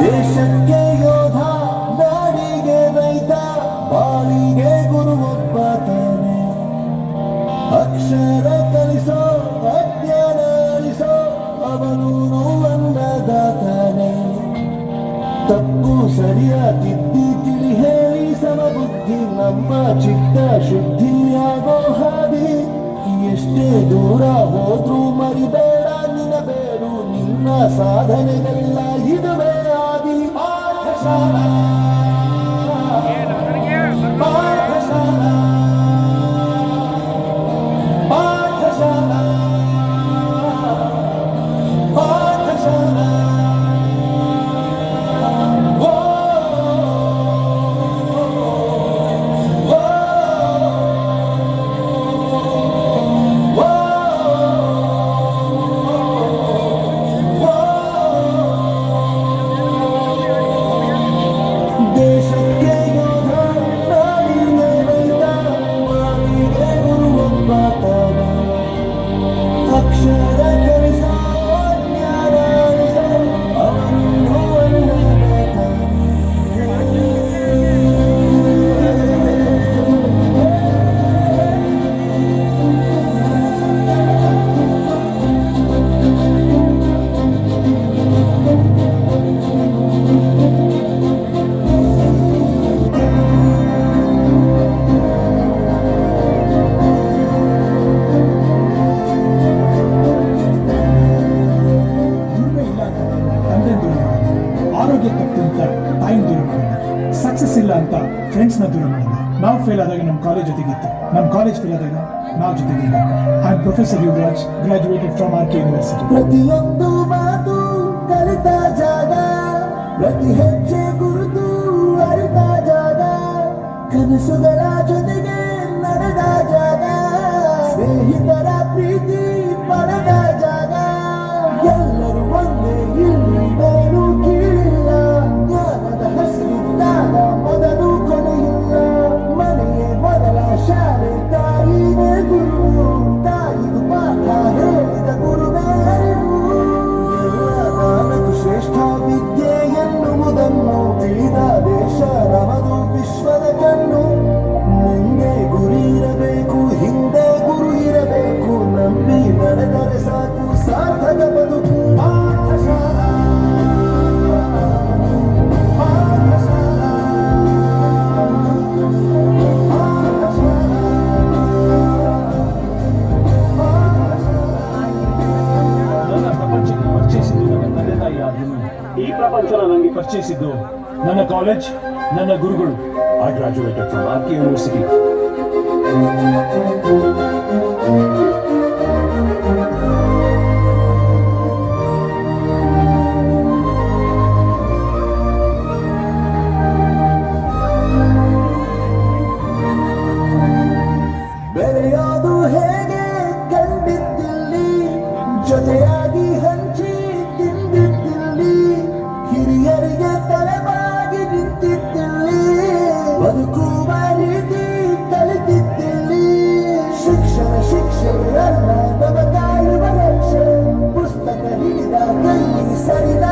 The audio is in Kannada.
ದೇಶಕ್ಕೆ ಯೋಧ, ನಾಡಿಗೆ ರೈತ ಬಾಳಿಗೆ ಗುರು ಒಬ್ಬ ತಾನೆ ಅಕ್ಷರ ಕಲಿಸೋ, ಅಜ್ಞಾನ ಅಳಿಸೋ ಅವನು ಅನ್ನದಾತಾನೆ ತಪ್ಪು ಸರಿಯ ತಿದ್ದಿ ಬುದ್ಧಿ ನಮ್ಮ ಚಿತ್ತ ಶುದ್ಧಿಯಾಗೋ ಹಾದಿ ಎಷ್ಟೇ ದೂರ ಹೋದ್ರೂ ಅಕ್ಷರ ಅಂತ ಫ್ರೆಂಡ್ಸ್ನ ದೂರ ಮಾಡಲ್ಲ ನಾವು ಫೇಲ್ ಆದಾಗ ನಮ್ಮ ಕಾಲೇಜ್ ಜೊತೆಗಿತ್ತು. ನಮ್ಮ ಕಾಲೇಜ್ ಫೇಲ್ ಆದಾಗ ನಾವು ಜೊತೆಗಿಲ್ಲ. I professor Yuvaraj graduated from R K university ಪ್ರತಿಯೊಂದು ಮಾತು ಕಲಿತ ಜಾಗ, ಪ್ರತಿ ಹೆಜ್ಜೆ ಗುರುತು ಅರಿತ ಜಾಗ, ಕನಸುಗಳ ಜೊತೆಗೆ ನಡೆದ ಜಾಗ, ಸ್ನೇಹಿತರ ಪ್ರೀತಿ ಪಡೆದ ನನಗೆ ಪರಿಚಯಿಸಿದ್ದು ನನ್ನ ಕಾಲೇಜ್ ನನ್ನ ಗುರುಗಳು. I graduated from R K university ಬೆರೆಯೋದು ಹೇಗೆ ಕಂಡಿದ್ದಲ್ಲಿ? ಜೊತೆಯಾಗಿ sinceridad.